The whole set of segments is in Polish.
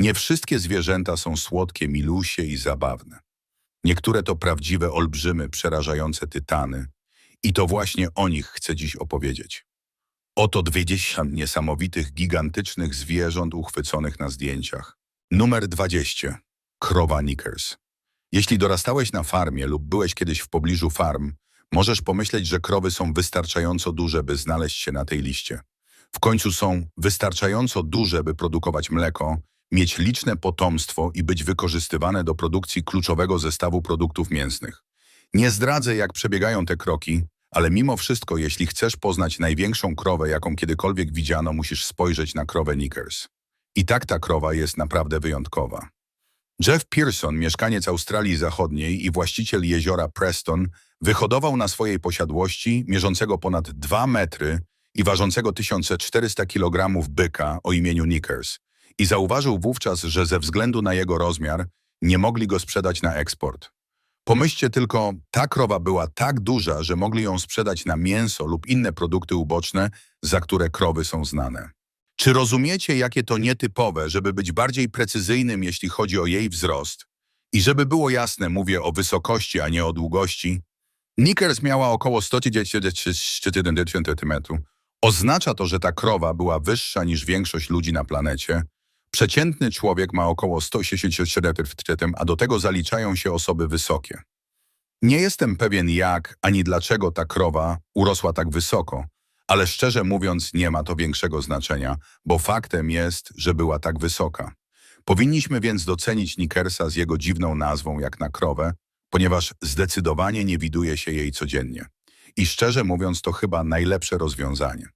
Nie wszystkie zwierzęta są słodkie, milusie i zabawne. Niektóre to prawdziwe olbrzymy, przerażające tytany. I to właśnie o nich chcę dziś opowiedzieć. Oto 20 niesamowitych, gigantycznych zwierząt uchwyconych na zdjęciach. Numer 20. Krowa Knickers. Jeśli dorastałeś na farmie lub byłeś kiedyś w pobliżu farm, możesz pomyśleć, że krowy są wystarczająco duże, by znaleźć się na tej liście. W końcu są wystarczająco duże, by produkować mleko, mieć liczne potomstwo i być wykorzystywane do produkcji kluczowego zestawu produktów mięsnych. Nie zdradzę, jak przebiegają te kroki, ale mimo wszystko, jeśli chcesz poznać największą krowę, jaką kiedykolwiek widziano, musisz spojrzeć na krowę Knickers. I tak ta krowa jest naprawdę wyjątkowa. Jeff Pearson, mieszkaniec Australii Zachodniej i właściciel jeziora Preston, wyhodował na swojej posiadłości, mierzącego ponad 2 metry i ważącego 1400 kg byka o imieniu Knickers i zauważył wówczas, że ze względu na jego rozmiar nie mogli go sprzedać na eksport. Pomyślcie tylko, ta krowa była tak duża, że mogli ją sprzedać na mięso lub inne produkty uboczne, za które krowy są znane. Czy rozumiecie, jakie to nietypowe, żeby być bardziej precyzyjnym, jeśli chodzi o jej wzrost? I żeby było jasne, mówię o wysokości, a nie o długości. Knickers miała około 131 cm. Oznacza to, że ta krowa była wyższa niż większość ludzi na planecie. Przeciętny człowiek ma około 167 cm, a do tego zaliczają się osoby wysokie. Nie jestem pewien jak ani dlaczego ta krowa urosła tak wysoko, ale szczerze mówiąc nie ma to większego znaczenia, bo faktem jest, że była tak wysoka. Powinniśmy więc docenić Nickersa z jego dziwną nazwą jak na krowę, ponieważ zdecydowanie nie widuje się jej codziennie. I szczerze mówiąc to chyba najlepsze rozwiązanie.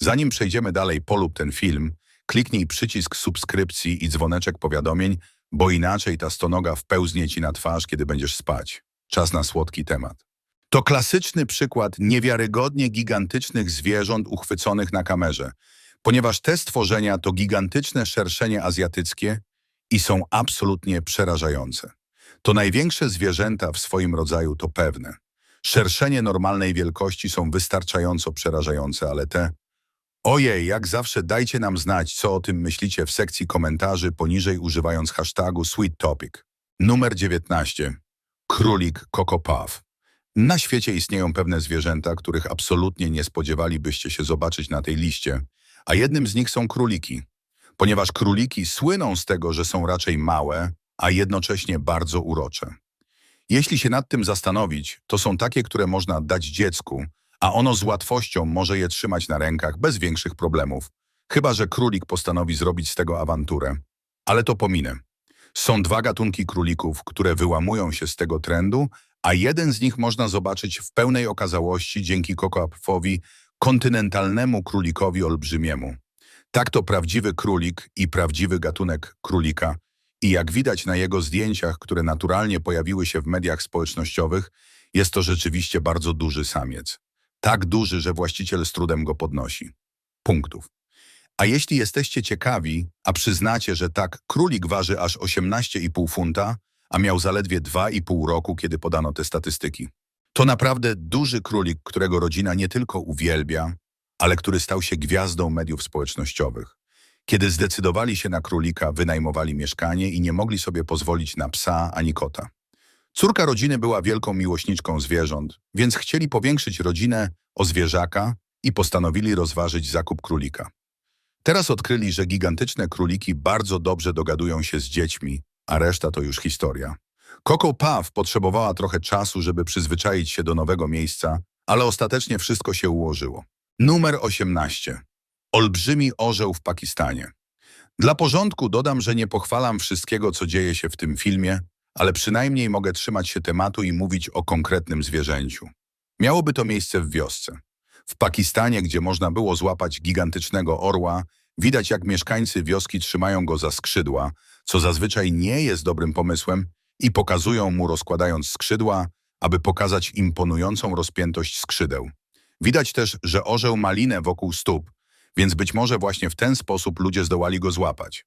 Zanim przejdziemy dalej, polub ten film, kliknij przycisk subskrypcji i dzwoneczek powiadomień, bo inaczej ta stonoga wpełznie ci na twarz, kiedy będziesz spać. Czas na słodki temat. To klasyczny przykład niewiarygodnie gigantycznych zwierząt uchwyconych na kamerze, ponieważ te stworzenia to gigantyczne szerszenie azjatyckie i są absolutnie przerażające. To największe zwierzęta w swoim rodzaju to pewne. Szerszenie normalnej wielkości są wystarczająco przerażające, ale te... Ojej, jak zawsze dajcie nam znać, co o tym myślicie w sekcji komentarzy poniżej używając hashtagu SweetTopic. Numer 19. Królik Coco Puff. Na świecie istnieją pewne zwierzęta, których absolutnie nie spodziewalibyście się zobaczyć na tej liście, a jednym z nich są króliki. Ponieważ króliki słyną z tego, że są raczej małe, a jednocześnie bardzo urocze. Jeśli się nad tym zastanowić, to są takie, które można dać dziecku, a ono z łatwością może je trzymać na rękach bez większych problemów, chyba że królik postanowi zrobić z tego awanturę. Ale to pominę. Są dwa gatunki królików, które wyłamują się z tego trendu, a jeden z nich można zobaczyć w pełnej okazałości dzięki kokoapfowi kontynentalnemu królikowi olbrzymiemu. Tak to prawdziwy królik i prawdziwy gatunek królika i jak widać na jego zdjęciach, które naturalnie pojawiły się w mediach społecznościowych, jest to rzeczywiście bardzo duży samiec. Tak duży, że właściciel z trudem go podnosi. Punktów. A jeśli jesteście ciekawi, a przyznacie, że tak, królik waży aż 18,5 funta, a miał zaledwie 2,5 roku, kiedy podano te statystyki. To naprawdę duży królik, którego rodzina nie tylko uwielbia, ale który stał się gwiazdą mediów społecznościowych. Kiedy zdecydowali się na królika, wynajmowali mieszkanie i nie mogli sobie pozwolić na psa ani kota. Córka rodziny była wielką miłośniczką zwierząt, więc chcieli powiększyć rodzinę o zwierzaka i postanowili rozważyć zakup królika. Teraz odkryli, że gigantyczne króliki bardzo dobrze dogadują się z dziećmi, a reszta to już historia. Coco Puff potrzebowała trochę czasu, żeby przyzwyczaić się do nowego miejsca, ale ostatecznie wszystko się ułożyło. Numer 18. Olbrzymi orzeł w Pakistanie. Dla porządku dodam, że nie pochwalam wszystkiego, co dzieje się w tym filmie, ale przynajmniej mogę trzymać się tematu i mówić o konkretnym zwierzęciu. Miałoby to miejsce w wiosce. W Pakistanie, gdzie można było złapać gigantycznego orła, widać jak mieszkańcy wioski trzymają go za skrzydła, co zazwyczaj nie jest dobrym pomysłem i pokazują mu rozkładając skrzydła, aby pokazać imponującą rozpiętość skrzydeł. Widać też, że orzeł ma linę wokół stóp, więc być może właśnie w ten sposób ludzie zdołali go złapać.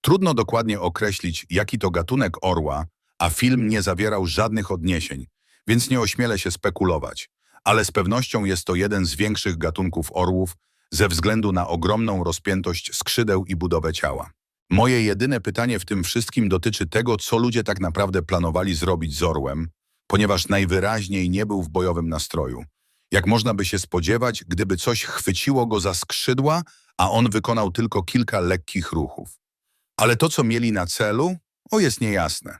Trudno dokładnie określić, jaki to gatunek orła, a film nie zawierał żadnych odniesień, więc nie ośmielę się spekulować, ale z pewnością jest to jeden z większych gatunków orłów ze względu na ogromną rozpiętość skrzydeł i budowę ciała. Moje jedyne pytanie w tym wszystkim dotyczy tego, co ludzie tak naprawdę planowali zrobić z orłem, ponieważ najwyraźniej nie był w bojowym nastroju. Jak można by się spodziewać, gdyby coś chwyciło go za skrzydła, a on wykonał tylko kilka lekkich ruchów. Ale to, co mieli na celu, o jest niejasne.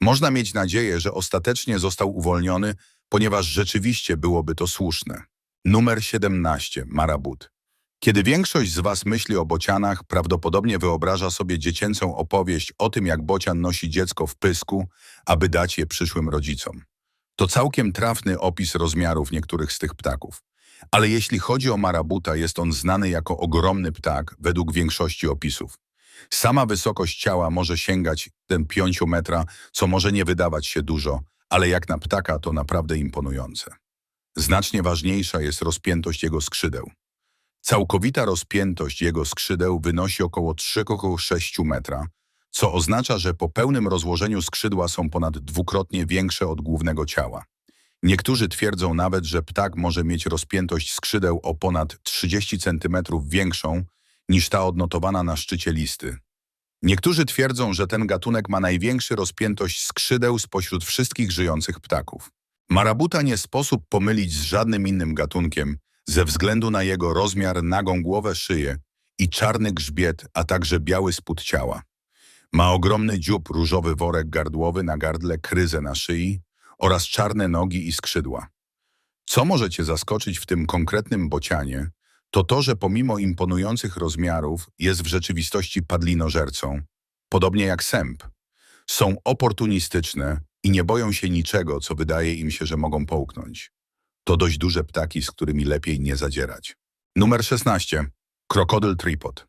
Można mieć nadzieję, że ostatecznie został uwolniony, ponieważ rzeczywiście byłoby to słuszne. Numer 17. Marabut. Kiedy większość z Was myśli o bocianach, prawdopodobnie wyobraża sobie dziecięcą opowieść o tym, jak bocian nosi dziecko w pysku, aby dać je przyszłym rodzicom. To całkiem trafny opis rozmiarów niektórych z tych ptaków. Ale jeśli chodzi o marabuta, jest on znany jako ogromny ptak według większości opisów. Sama wysokość ciała może sięgać ten 5 metra, co może nie wydawać się dużo, ale jak na ptaka to naprawdę imponujące. Znacznie ważniejsza jest rozpiętość jego skrzydeł. Całkowita rozpiętość jego skrzydeł wynosi około 3,6 metra, co oznacza, że po pełnym rozłożeniu skrzydła są ponad dwukrotnie większe od głównego ciała. Niektórzy twierdzą nawet, że ptak może mieć rozpiętość skrzydeł o ponad 30 cm większą niż ta odnotowana na szczycie listy. Niektórzy twierdzą, że ten gatunek ma największy rozpiętość skrzydeł spośród wszystkich żyjących ptaków. Marabuta nie sposób pomylić z żadnym innym gatunkiem ze względu na jego rozmiar, nagą głowę, szyję i czarny grzbiet, a także biały spód ciała. Ma ogromny dziób, różowy worek gardłowy na gardle, kryzę na szyi oraz czarne nogi i skrzydła. Co może cię zaskoczyć w tym konkretnym bocianie, to to, że pomimo imponujących rozmiarów jest w rzeczywistości padlinożercą, podobnie jak sęp. Są oportunistyczne i nie boją się niczego, co wydaje im się, że mogą połknąć. To dość duże ptaki, z którymi lepiej nie zadzierać. Numer 16. Krokodyl tripod.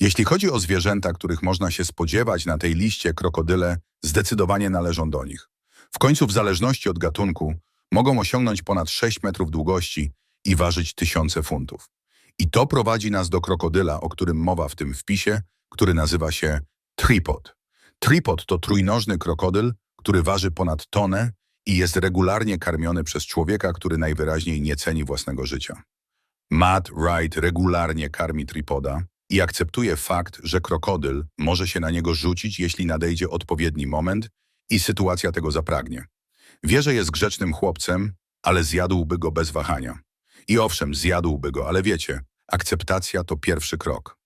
Jeśli chodzi o zwierzęta, których można się spodziewać na tej liście, krokodyle zdecydowanie należą do nich. W końcu w zależności od gatunku mogą osiągnąć ponad 6 metrów długości i ważyć tysiące funtów. I to prowadzi nas do krokodyla, o którym mowa w tym wpisie, który nazywa się tripod. Tripod to trójnożny krokodyl, który waży ponad tonę i jest regularnie karmiony przez człowieka, który najwyraźniej nie ceni własnego życia. Matt Wright regularnie karmi tripoda i akceptuje fakt, że krokodyl może się na niego rzucić, jeśli nadejdzie odpowiedni moment i sytuacja tego zapragnie. Wie, że jest grzecznym chłopcem, ale zjadłby go bez wahania. I owszem, zjadłby go, ale wiecie, akceptacja to pierwszy krok.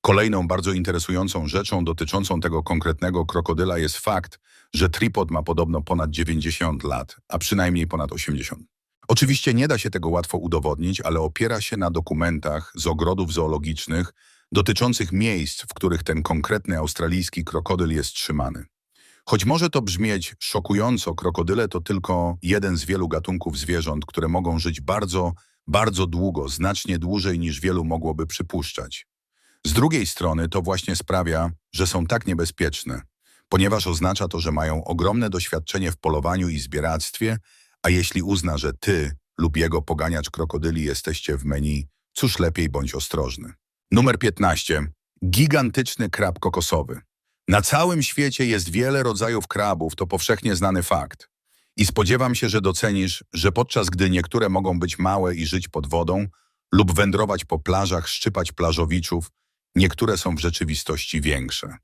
Kolejną bardzo interesującą rzeczą dotyczącą tego konkretnego krokodyla jest fakt, że tripod ma podobno ponad 90 lat, a przynajmniej ponad 80. Oczywiście nie da się tego łatwo udowodnić, ale opiera się na dokumentach z ogrodów zoologicznych dotyczących miejsc, w których ten konkretny australijski krokodyl jest trzymany. Choć może to brzmieć szokująco, krokodyle to tylko jeden z wielu gatunków zwierząt, które mogą żyć bardzo, bardzo długo, znacznie dłużej niż wielu mogłoby przypuszczać. Z drugiej strony to właśnie sprawia, że są tak niebezpieczne, ponieważ oznacza to, że mają ogromne doświadczenie w polowaniu i zbieractwie, a jeśli uzna, że ty lub jego poganiacz krokodyli jesteście w menu, cóż lepiej bądź ostrożny. Numer 15. Gigantyczny krab kokosowy. Na całym świecie jest wiele rodzajów krabów, to powszechnie znany fakt. I spodziewam się, że docenisz, że podczas gdy niektóre mogą być małe i żyć pod wodą lub wędrować po plażach, szczypać plażowiczów, niektóre są w rzeczywistości większe.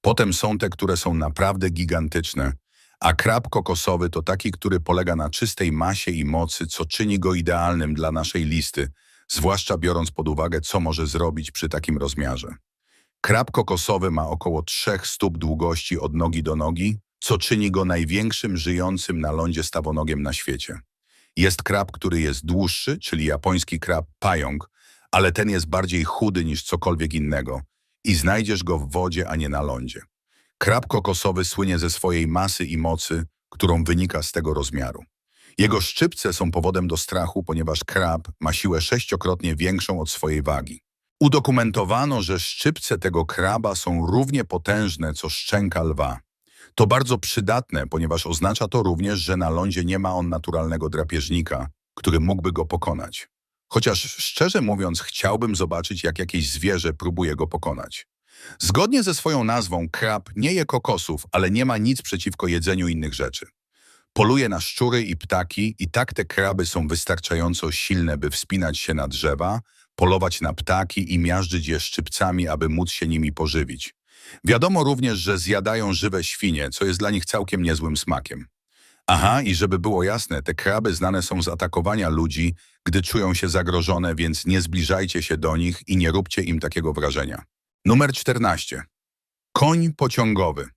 Potem są te, które są naprawdę gigantyczne, a krab kokosowy to taki, który polega na czystej masie i mocy, co czyni go idealnym dla naszej listy, zwłaszcza biorąc pod uwagę, co może zrobić przy takim rozmiarze. Krab kokosowy ma około 3 stóp długości od nogi do nogi, co czyni go największym żyjącym na lądzie stawonogiem na świecie. Jest krab, który jest dłuższy, czyli japoński krab pająk, ale ten jest bardziej chudy niż cokolwiek innego i znajdziesz go w wodzie, a nie na lądzie. Krab kokosowy słynie ze swojej masy i mocy, którą wynika z tego rozmiaru. Jego szczypce są powodem do strachu, ponieważ krab ma siłę sześciokrotnie większą od swojej wagi. Udokumentowano, że szczypce tego kraba są równie potężne co szczęka lwa. To bardzo przydatne, ponieważ oznacza to również, że na lądzie nie ma on naturalnego drapieżnika, który mógłby go pokonać. Chociaż szczerze mówiąc chciałbym zobaczyć, jak jakieś zwierzę próbuje go pokonać. Zgodnie ze swoją nazwą krab nie je kokosów, ale nie ma nic przeciwko jedzeniu innych rzeczy. Poluje na szczury i ptaki i tak te kraby są wystarczająco silne, by wspinać się na drzewa, polować na ptaki i miażdżyć je szczypcami, aby móc się nimi pożywić. Wiadomo również, że zjadają żywe świnie, co jest dla nich całkiem niezłym smakiem. Aha, i żeby było jasne, te kraby znane są z atakowania ludzi, gdy czują się zagrożone, więc nie zbliżajcie się do nich i nie róbcie im takiego wrażenia. Numer 14. Koń pociągowy.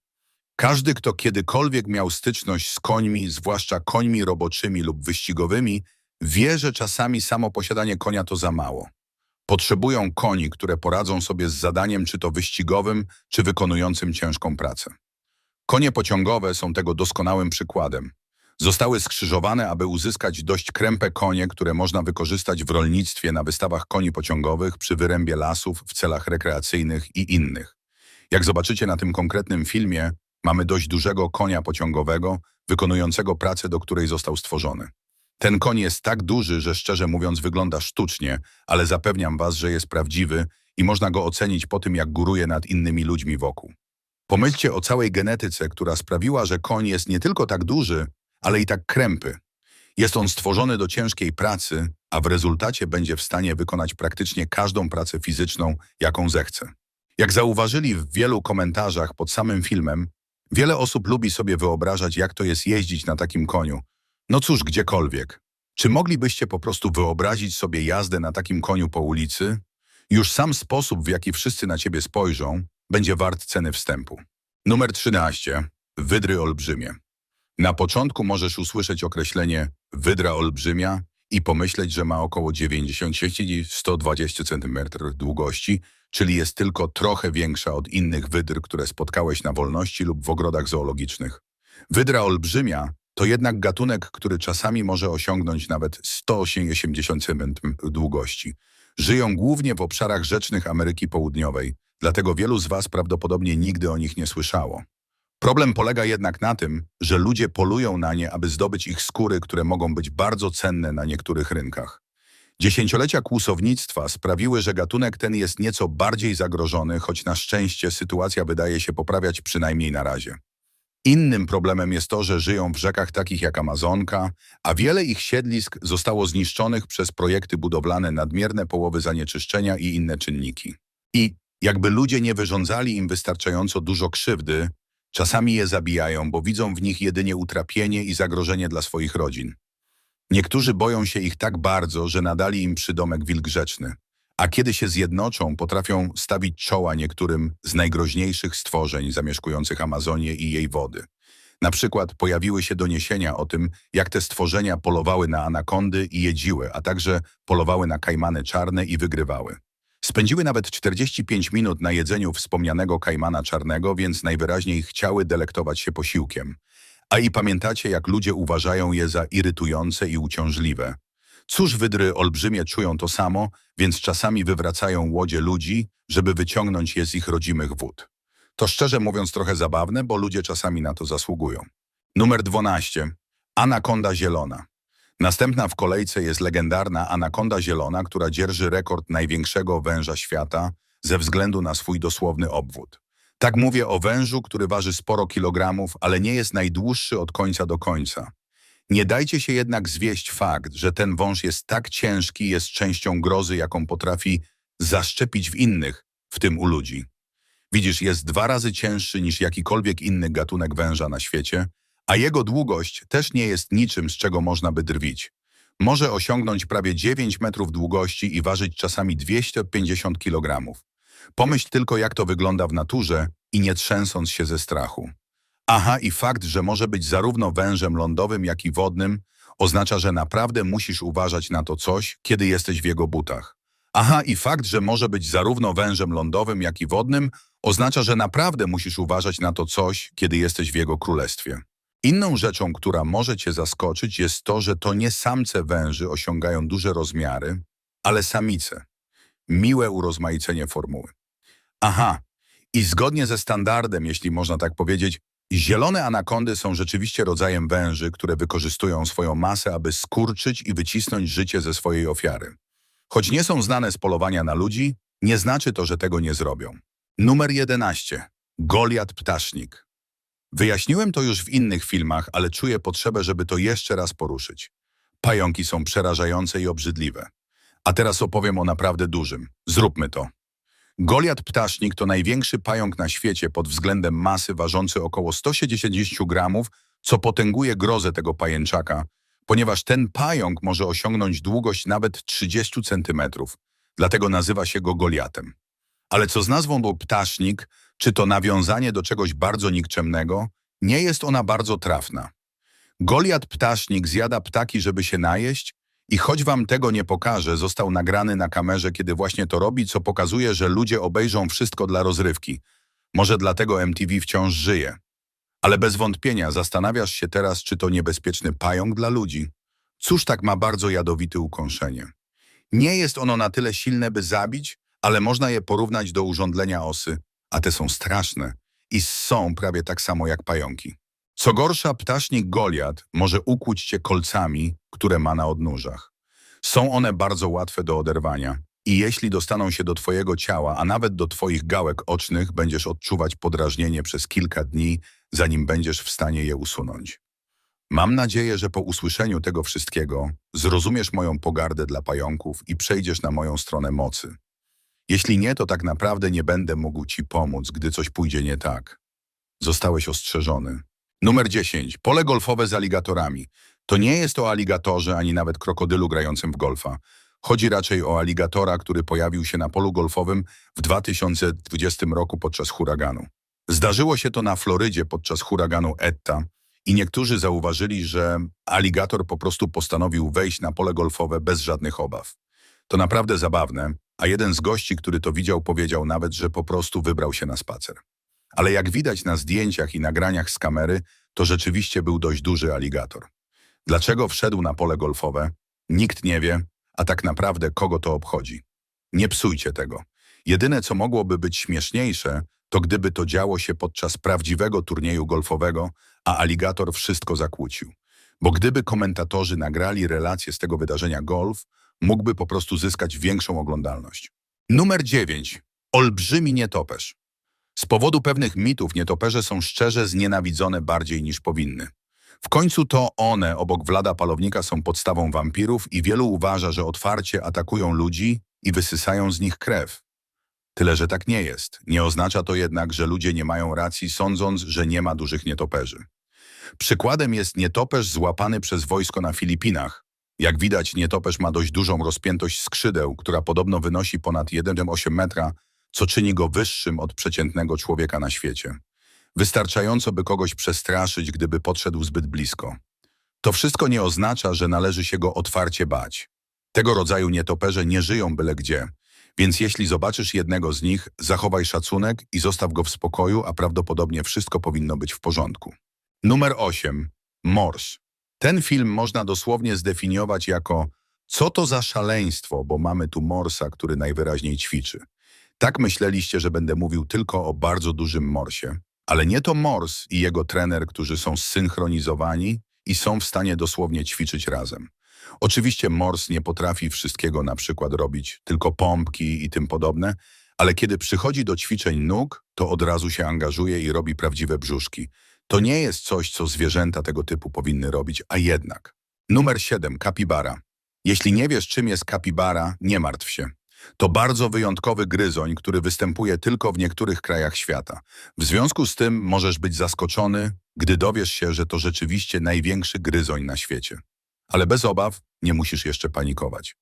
Każdy, kto kiedykolwiek miał styczność z końmi, zwłaszcza końmi roboczymi lub wyścigowymi, wie, że czasami samo posiadanie konia to za mało. Potrzebują koni, które poradzą sobie z zadaniem czy to wyścigowym, czy wykonującym ciężką pracę. Konie pociągowe są tego doskonałym przykładem. Zostały skrzyżowane, aby uzyskać dość krępe konie, które można wykorzystać w rolnictwie na wystawach koni pociągowych, przy wyrębie lasów, w celach rekreacyjnych i innych. Jak zobaczycie na tym konkretnym filmie, mamy dość dużego konia pociągowego, wykonującego pracę, do której został stworzony. Ten koń jest tak duży, że szczerze mówiąc wygląda sztucznie, ale zapewniam was, że jest prawdziwy i można go ocenić po tym, jak góruje nad innymi ludźmi wokół. Pomyślcie o całej genetyce, która sprawiła, że koń jest nie tylko tak duży, ale i tak krępy. Jest on stworzony do ciężkiej pracy, a w rezultacie będzie w stanie wykonać praktycznie każdą pracę fizyczną, jaką zechce. Jak zauważyli w wielu komentarzach pod samym filmem, wiele osób lubi sobie wyobrażać, jak to jest jeździć na takim koniu. No cóż, gdziekolwiek. Czy moglibyście po prostu wyobrazić sobie jazdę na takim koniu po ulicy? Już sam sposób, w jaki wszyscy na ciebie spojrzą, będzie wart ceny wstępu. Numer 13. Wydry olbrzymie. Na początku możesz usłyszeć określenie wydra olbrzymia i pomyśleć, że ma około 96-120 cm długości, czyli jest tylko trochę większa od innych wydr, które spotkałeś na wolności lub w ogrodach zoologicznych. Wydra olbrzymia to jednak gatunek, który czasami może osiągnąć nawet 180 cm długości. Żyją głównie w obszarach rzecznych Ameryki Południowej, dlatego wielu z Was prawdopodobnie nigdy o nich nie słyszało. Problem polega jednak na tym, że ludzie polują na nie, aby zdobyć ich skóry, które mogą być bardzo cenne na niektórych rynkach. Dziesięciolecia kłusownictwa sprawiły, że gatunek ten jest nieco bardziej zagrożony, choć na szczęście sytuacja wydaje się poprawiać przynajmniej na razie. Innym problemem jest to, że żyją w rzekach takich jak Amazonka, a wiele ich siedlisk zostało zniszczonych przez projekty budowlane, nadmierne połowy zanieczyszczenia i inne czynniki. I jakby ludzie nie wyrządzali im wystarczająco dużo krzywdy, czasami je zabijają, bo widzą w nich jedynie utrapienie i zagrożenie dla swoich rodzin. Niektórzy boją się ich tak bardzo, że nadali im przydomek wilgrzeczny, a kiedy się zjednoczą, potrafią stawić czoła niektórym z najgroźniejszych stworzeń zamieszkujących Amazonię i jej wody. Na przykład pojawiły się doniesienia o tym, jak te stworzenia polowały na anakondy i jedziły, a także polowały na kajmany czarne i wygrywały. Spędziły nawet 45 minut na jedzeniu wspomnianego kajmana czarnego, więc najwyraźniej chciały delektować się posiłkiem. A i pamiętacie, jak ludzie uważają je za irytujące i uciążliwe. Cóż wydry olbrzymie czują to samo, więc czasami wywracają łodzie ludzi, żeby wyciągnąć je z ich rodzimych wód. To szczerze mówiąc trochę zabawne, bo ludzie czasami na to zasługują. Numer 12. Anakonda zielona. Następna w kolejce jest legendarna anakonda zielona, która dzierży rekord największego węża świata ze względu na swój dosłowny obwód. Tak mówię o wężu, który waży sporo kilogramów, ale nie jest najdłuższy od końca do końca. Nie dajcie się jednak zwieść fakt, że ten wąż jest tak ciężki jest częścią grozy, jaką potrafi zaszczepić w innych, w tym u ludzi. Widzisz, jest dwa razy cięższy niż jakikolwiek inny gatunek węża na świecie, a jego długość też nie jest niczym, z czego można by drwić. Może osiągnąć prawie 9 metrów długości i ważyć czasami 250 kg. Pomyśl tylko, jak to wygląda w naturze i nie trzęsąc się ze strachu. Aha, i fakt, że może być zarówno wężem lądowym, jak i wodnym, oznacza, że naprawdę musisz uważać na to coś, kiedy jesteś w jego butach. Aha, i fakt, że może być zarówno wężem lądowym, jak i wodnym, oznacza, że naprawdę musisz uważać na to coś, kiedy jesteś w jego królestwie. Inną rzeczą, która może cię zaskoczyć, jest to, że to nie samce węży osiągają duże rozmiary, ale samice. Miłe urozmaicenie formuły. Aha, i zgodnie ze standardem, jeśli można tak powiedzieć, zielone anakondy są rzeczywiście rodzajem węży, które wykorzystują swoją masę, aby skurczyć i wycisnąć życie ze swojej ofiary. Choć nie są znane z polowania na ludzi, nie znaczy to, że tego nie zrobią. Numer 11. Goliat ptasznik. Wyjaśniłem to już w innych filmach, ale czuję potrzebę, żeby to jeszcze raz poruszyć. Pająki są przerażające i obrzydliwe. A teraz opowiem o naprawdę dużym. Zróbmy to. Goliat ptasznik to największy pająk na świecie pod względem masy ważący około 170 gramów, co potęguje grozę tego pajęczaka, ponieważ ten pająk może osiągnąć długość nawet 30 centymetrów. Dlatego nazywa się go Goliatem. Ale co z nazwą był ptasznik, czy to nawiązanie do czegoś bardzo nikczemnego, nie jest ona bardzo trafna. Goliat ptasznik zjada ptaki, żeby się najeść i choć wam tego nie pokażę, został nagrany na kamerze, kiedy właśnie to robi, co pokazuje, że ludzie obejrzą wszystko dla rozrywki. Może dlatego MTV wciąż żyje. Ale bez wątpienia zastanawiasz się teraz, czy to niebezpieczny pająk dla ludzi. Cóż tak ma bardzo jadowite ukąszenie? Nie jest ono na tyle silne, by zabić, ale można je porównać do urządlenia osy, a te są straszne i są prawie tak samo jak pająki. Co gorsza, ptasznik Goliat może ukłuć cię kolcami, które ma na odnóżach. Są one bardzo łatwe do oderwania i jeśli dostaną się do twojego ciała, a nawet do twoich gałek ocznych, będziesz odczuwać podrażnienie przez kilka dni, zanim będziesz w stanie je usunąć. Mam nadzieję, że po usłyszeniu tego wszystkiego zrozumiesz moją pogardę dla pająków i przejdziesz na moją stronę mocy. Jeśli nie, to tak naprawdę nie będę mógł ci pomóc, gdy coś pójdzie nie tak. Zostałeś ostrzeżony. Numer 10. Pole golfowe z aligatorami. To nie jest o aligatorze ani nawet krokodylu grającym w golfa. Chodzi raczej o aligatora, który pojawił się na polu golfowym w 2020 roku podczas huraganu. Zdarzyło się to na Florydzie podczas huraganu Etta i niektórzy zauważyli, że aligator po prostu postanowił wejść na pole golfowe bez żadnych obaw. To naprawdę zabawne, a jeden z gości, który to widział, powiedział nawet, że po prostu wybrał się na spacer. Ale jak widać na zdjęciach i nagraniach z kamery, to rzeczywiście był dość duży aligator. Dlaczego wszedł na pole golfowe? Nikt nie wie, a tak naprawdę kogo to obchodzi. Nie psujcie tego. Jedyne, co mogłoby być śmieszniejsze, to gdyby to działo się podczas prawdziwego turnieju golfowego, a aligator wszystko zakłócił. Bo gdyby komentatorzy nagrali relację z tego wydarzenia golf, mógłby po prostu zyskać większą oglądalność. Numer 9. Olbrzymi nietoperz. Z powodu pewnych mitów nietoperze są szczerze znienawidzone bardziej niż powinny. W końcu to one obok Vlada Palownika są podstawą wampirów i wielu uważa, że otwarcie atakują ludzi i wysysają z nich krew. Tyle, że tak nie jest. Nie oznacza to jednak, że ludzie nie mają racji, sądząc, że nie ma dużych nietoperzy. Przykładem jest nietoperz złapany przez wojsko na Filipinach. Jak widać, nietoperz ma dość dużą rozpiętość skrzydeł, która podobno wynosi ponad 1,8 metra, co czyni go wyższym od przeciętnego człowieka na świecie. Wystarczająco, by kogoś przestraszyć, gdyby podszedł zbyt blisko. To wszystko nie oznacza, że należy się go otwarcie bać. Tego rodzaju nietoperze nie żyją byle gdzie, więc jeśli zobaczysz jednego z nich, zachowaj szacunek i zostaw go w spokoju, a prawdopodobnie wszystko powinno być w porządku. Numer 8. Mors. Ten film można dosłownie zdefiniować jako co to za szaleństwo, bo mamy tu Morsa, który najwyraźniej ćwiczy. Tak myśleliście, że będę mówił tylko o bardzo dużym morsie, ale nie to mors i jego trener, którzy są zsynchronizowani i są w stanie dosłownie ćwiczyć razem. Oczywiście mors nie potrafi wszystkiego na przykład robić, tylko pompki i tym podobne, ale kiedy przychodzi do ćwiczeń nóg, to od razu się angażuje i robi prawdziwe brzuszki. To nie jest coś, co zwierzęta tego typu powinny robić, a jednak. Numer 7. Kapibara. Jeśli nie wiesz, czym jest kapibara, nie martw się. To bardzo wyjątkowy gryzoń, który występuje tylko w niektórych krajach świata. W związku z tym możesz być zaskoczony, gdy dowiesz się, że to rzeczywiście największy gryzoń na świecie. Ale bez obaw nie musisz jeszcze panikować.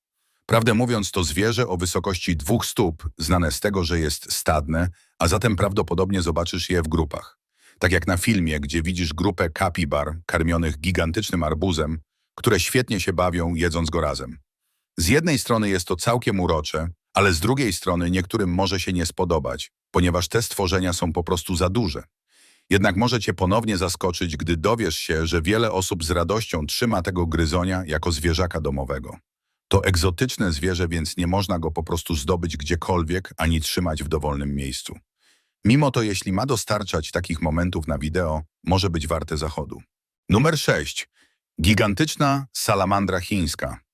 Prawdę mówiąc, to zwierzę o wysokości dwóch stóp, znane z tego, że jest stadne, a zatem prawdopodobnie zobaczysz je w grupach. Tak jak na filmie, gdzie widzisz grupę kapibar karmionych gigantycznym arbuzem, które świetnie się bawią, jedząc go razem. Z jednej strony jest to całkiem urocze, ale z drugiej strony niektórym może się nie spodobać, ponieważ te stworzenia są po prostu za duże. Jednak może cię ponownie zaskoczyć, gdy dowiesz się, że wiele osób z radością trzyma tego gryzonia jako zwierzaka domowego. To egzotyczne zwierzę, więc nie można go po prostu zdobyć gdziekolwiek ani trzymać w dowolnym miejscu. Mimo to, jeśli ma dostarczać takich momentów na wideo, może być warte zachodu. Numer 6. Gigantyczna salamandra chińska.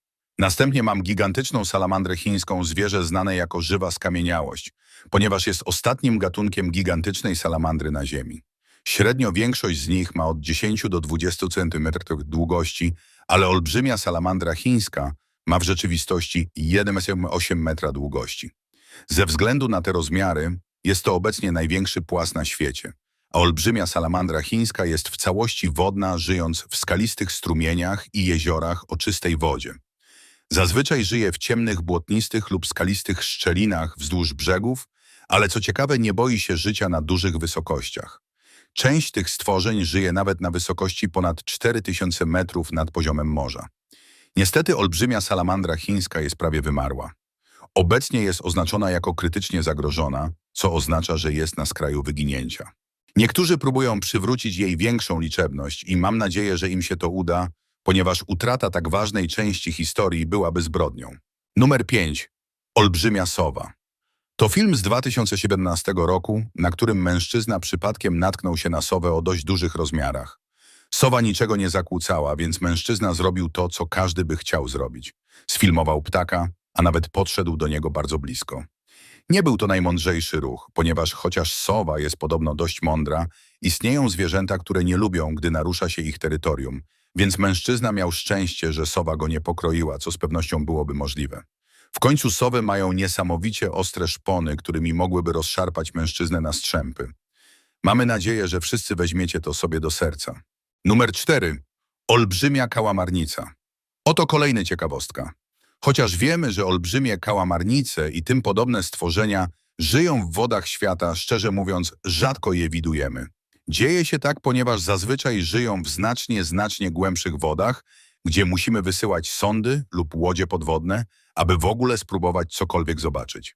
Następnie mam gigantyczną salamandrę chińską, zwierzę znane jako żywa skamieniałość, ponieważ jest ostatnim gatunkiem gigantycznej salamandry na Ziemi. Średnio większość z nich ma od 10 do 20 cm długości, ale olbrzymia salamandra chińska ma w rzeczywistości 1,8 metra długości. Ze względu na te rozmiary jest to obecnie największy płas na świecie, a olbrzymia salamandra chińska jest w całości wodna, żyjąc w skalistych strumieniach i jeziorach o czystej wodzie. Zazwyczaj żyje w ciemnych, błotnistych lub skalistych szczelinach wzdłuż brzegów, ale co ciekawe nie boi się życia na dużych wysokościach. Część tych stworzeń żyje nawet na wysokości ponad 4000 metrów nad poziomem morza. Niestety olbrzymia salamandra chińska jest prawie wymarła. Obecnie jest oznaczona jako krytycznie zagrożona, co oznacza, że jest na skraju wyginięcia. Niektórzy próbują przywrócić jej większą liczebność i mam nadzieję, że im się to uda, ponieważ utrata tak ważnej części historii byłaby zbrodnią. Numer 5. Olbrzymia sowa. To film z 2017 roku, na którym mężczyzna przypadkiem natknął się na sowę o dość dużych rozmiarach. Sowa niczego nie zakłócała, więc mężczyzna zrobił to, co każdy by chciał zrobić. Sfilmował ptaka, a nawet podszedł do niego bardzo blisko. Nie był to najmądrzejszy ruch, ponieważ chociaż sowa jest podobno dość mądra, istnieją zwierzęta, które nie lubią, gdy narusza się ich terytorium, więc mężczyzna miał szczęście, że sowa go nie pokroiła, co z pewnością byłoby możliwe. W końcu sowy mają niesamowicie ostre szpony, którymi mogłyby rozszarpać mężczyznę na strzępy. Mamy nadzieję, że wszyscy weźmiecie to sobie do serca. Numer 4. Olbrzymia kałamarnica. Oto kolejny ciekawostka. Chociaż wiemy, że olbrzymie kałamarnice i tym podobne stworzenia żyją w wodach świata, szczerze mówiąc, rzadko je widujemy. Dzieje się tak, ponieważ zazwyczaj żyją w znacznie, znacznie głębszych wodach, gdzie musimy wysyłać sondy lub łodzie podwodne, aby w ogóle spróbować cokolwiek zobaczyć.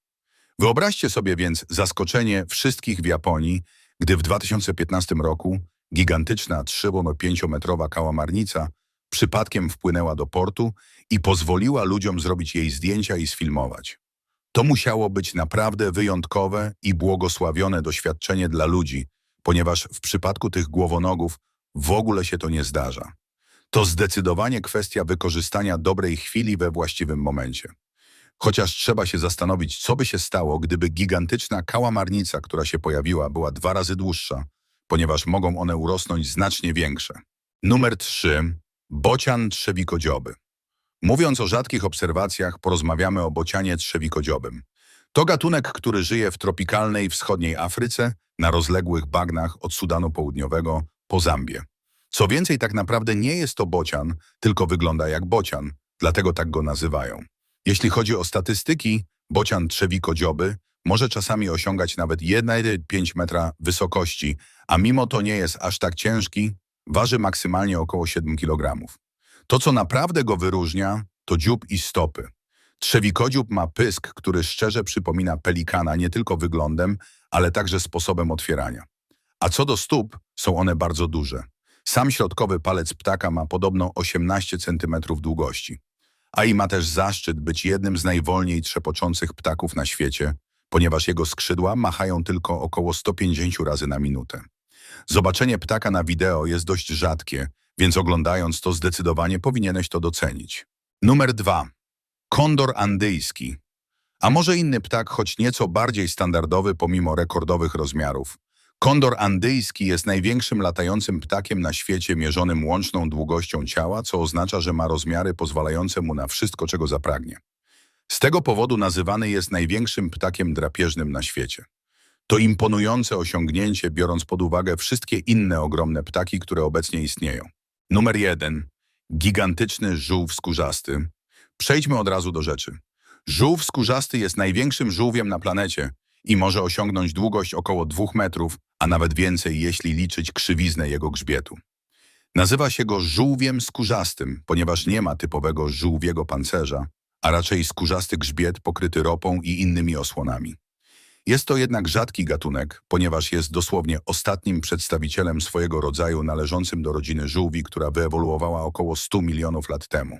Wyobraźcie sobie więc zaskoczenie wszystkich w Japonii, gdy w 2015 roku gigantyczna 3-5-metrowa kałamarnica przypadkiem wpłynęła do portu i pozwoliła ludziom zrobić jej zdjęcia i sfilmować. To musiało być naprawdę wyjątkowe i błogosławione doświadczenie dla ludzi, ponieważ w przypadku tych głowonogów w ogóle się to nie zdarza. To zdecydowanie kwestia wykorzystania dobrej chwili we właściwym momencie. Chociaż trzeba się zastanowić, co by się stało, gdyby gigantyczna kałamarnica, która się pojawiła, była dwa razy dłuższa, ponieważ mogą one urosnąć znacznie większe. Numer 3. Bocian trzewikodzioby. Mówiąc o rzadkich obserwacjach, porozmawiamy o bocianie trzewikodziobym. To gatunek, który żyje w tropikalnej wschodniej Afryce, na rozległych bagnach od Sudanu Południowego po Zambię. Co więcej, tak naprawdę nie jest to bocian, tylko wygląda jak bocian, dlatego tak go nazywają. Jeśli chodzi o statystyki, bocian trzewikodzioby może czasami osiągać nawet 1,5 metra wysokości, a mimo to nie jest aż tak ciężki, waży maksymalnie około 7 kg. To, co naprawdę go wyróżnia, to dziób i stopy. Trzewikodziób ma pysk, który szczerze przypomina pelikana nie tylko wyglądem, ale także sposobem otwierania. A co do stóp, są one bardzo duże. Sam środkowy palec ptaka ma podobno 18 cm długości. A i ma też zaszczyt być jednym z najwolniej trzepoczących ptaków na świecie, ponieważ jego skrzydła machają tylko około 150 razy na minutę. Zobaczenie ptaka na wideo jest dość rzadkie, więc oglądając to zdecydowanie powinieneś to docenić. Numer 2. Kondor andyjski. A może inny ptak, choć nieco bardziej standardowy pomimo rekordowych rozmiarów. Kondor andyjski jest największym latającym ptakiem na świecie mierzonym łączną długością ciała, co oznacza, że ma rozmiary pozwalające mu na wszystko, czego zapragnie. Z tego powodu nazywany jest największym ptakiem drapieżnym na świecie. To imponujące osiągnięcie, biorąc pod uwagę wszystkie inne ogromne ptaki, które obecnie istnieją. Numer jeden. Gigantyczny żółw skórzasty. Przejdźmy od razu do rzeczy. Żółw skórzasty jest największym żółwiem na planecie i może osiągnąć długość około 2 metrów, a nawet więcej, jeśli liczyć krzywiznę jego grzbietu. Nazywa się go żółwiem skórzastym, ponieważ nie ma typowego żółwiego pancerza, a raczej skórzasty grzbiet pokryty ropą i innymi osłonami. Jest to jednak rzadki gatunek, ponieważ jest dosłownie ostatnim przedstawicielem swojego rodzaju należącym do rodziny żółwi, która wyewoluowała około 100 milionów lat temu.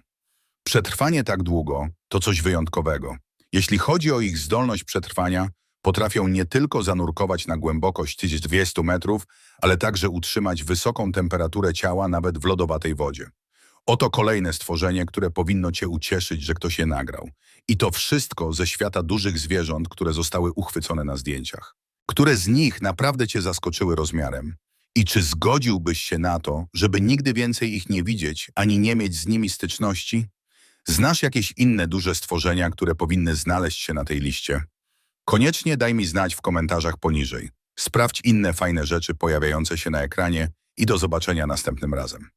Przetrwanie tak długo to coś wyjątkowego. Jeśli chodzi o ich zdolność przetrwania, potrafią nie tylko zanurkować na głębokość 1200 metrów, ale także utrzymać wysoką temperaturę ciała nawet w lodowatej wodzie. Oto kolejne stworzenie, które powinno Cię ucieszyć, że ktoś je nagrał. I to wszystko ze świata dużych zwierząt, które zostały uchwycone na zdjęciach. Które z nich naprawdę Cię zaskoczyły rozmiarem? I czy zgodziłbyś się na to, żeby nigdy więcej ich nie widzieć, ani nie mieć z nimi styczności? Znasz jakieś inne duże stworzenia, które powinny znaleźć się na tej liście? Koniecznie daj mi znać w komentarzach poniżej. Sprawdź inne fajne rzeczy pojawiające się na ekranie i do zobaczenia następnym razem.